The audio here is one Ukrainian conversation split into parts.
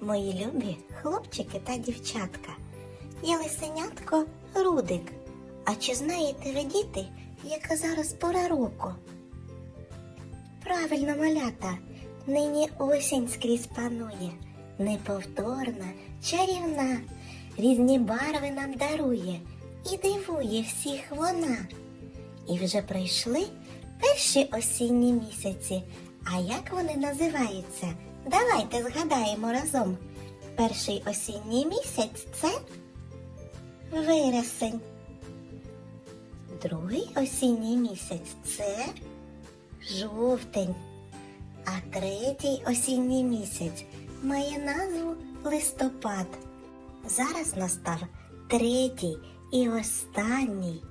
Мої любі хлопчики та дівчатка. Я лисенятко Рудик. А чи знаєте ви діти, яка зараз пора року? Правильно, малята, нині осінь скрізь панує, неповторна, чарівна, різні барви нам дарує і дивує всіх вона. І вже прийшли перші осінні місяці. А як вони називаються? Давайте згадаємо разом. Перший осінній місяць це вересень. Другий осінній місяць це жовтень. А третій осінній місяць має назву листопад. Зараз настав третій і останній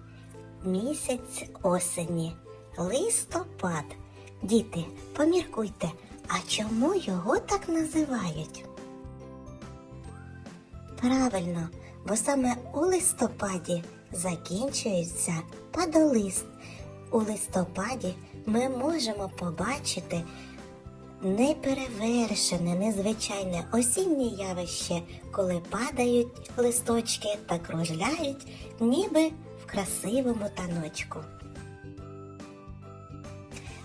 місяць осені листопад. Діти, поміркуйте, а чому його так називають? Правильно, бо саме у листопаді закінчується падолист. У листопаді ми можемо побачити неперевершене, незвичайне осіннє явище, коли падають листочки та кружляють, ніби в красивому таночку.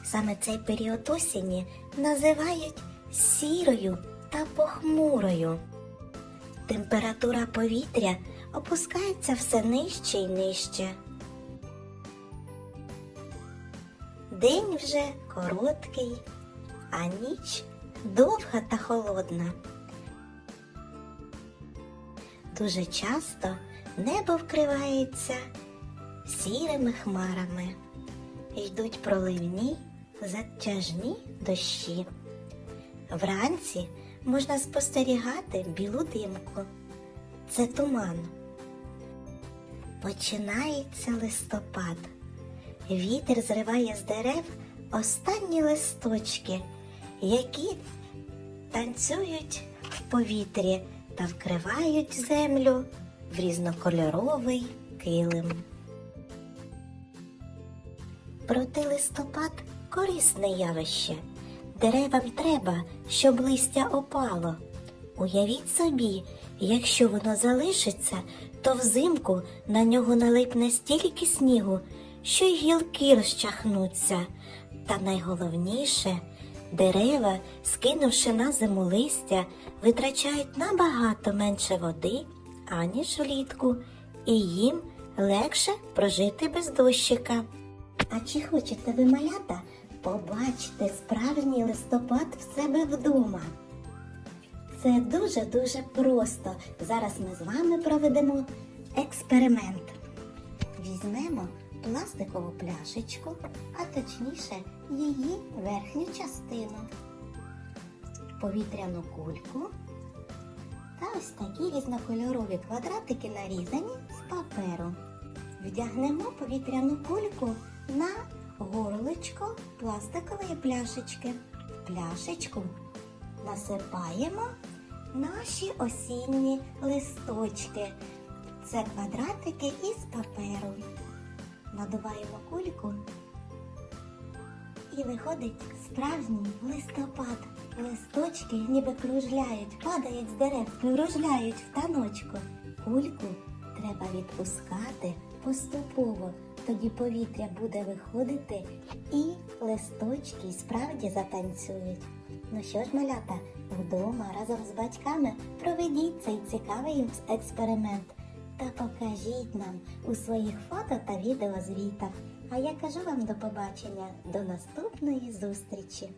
Саме цей період осені називають сірою та похмурою. Температура повітря опускається все нижче і нижче. День вже короткий, а ніч довга та холодна. Дуже часто небо вкривається сірими хмарами. Йдуть проливні, затяжні дощі. Вранці можна спостерігати білу димку. Це туман. Починається листопад. Вітер зриває з дерев останні листочки, які танцюють в повітрі та вкривають землю в різнокольоровий килим. Проте листопад корисне явище. Деревам треба, щоб листя опало. Уявіть собі, якщо воно залишиться, то взимку на нього налипне стільки снігу, що й гілки розчахнуться. Та найголовніше, дерева, скинувши на зиму листя, витрачають набагато менше води, аніж влітку, і їм легше прожити без дощика. А чи хочете ви малята побачити справжній листопад в себе вдома? Це дуже-дуже просто. Зараз ми з вами проведемо експеримент. Візьмемо пластикову пляшечку, а точніше її верхню частину, повітряну кульку та ось такі різнокольорові квадратики нарізані з паперу. Вдягнемо повітряну кульку на горличко пластикової пляшечки. В пляшечку насипаємо наші осінні листочки. Це квадратики із паперу. Надуваємо кульку і виходить справжній листопад. Листочки ніби кружляють, падають з дерев, кружляють в таночку. Кульку треба відпускати поступово. Тоді повітря буде виходити і листочки справді затанцюють. Ну що ж, малята, вдома разом з батьками проведіть цей цікавий експеримент та покажіть нам у своїх фото та відеозвітах. А я кажу вам до побачення, до наступної зустрічі!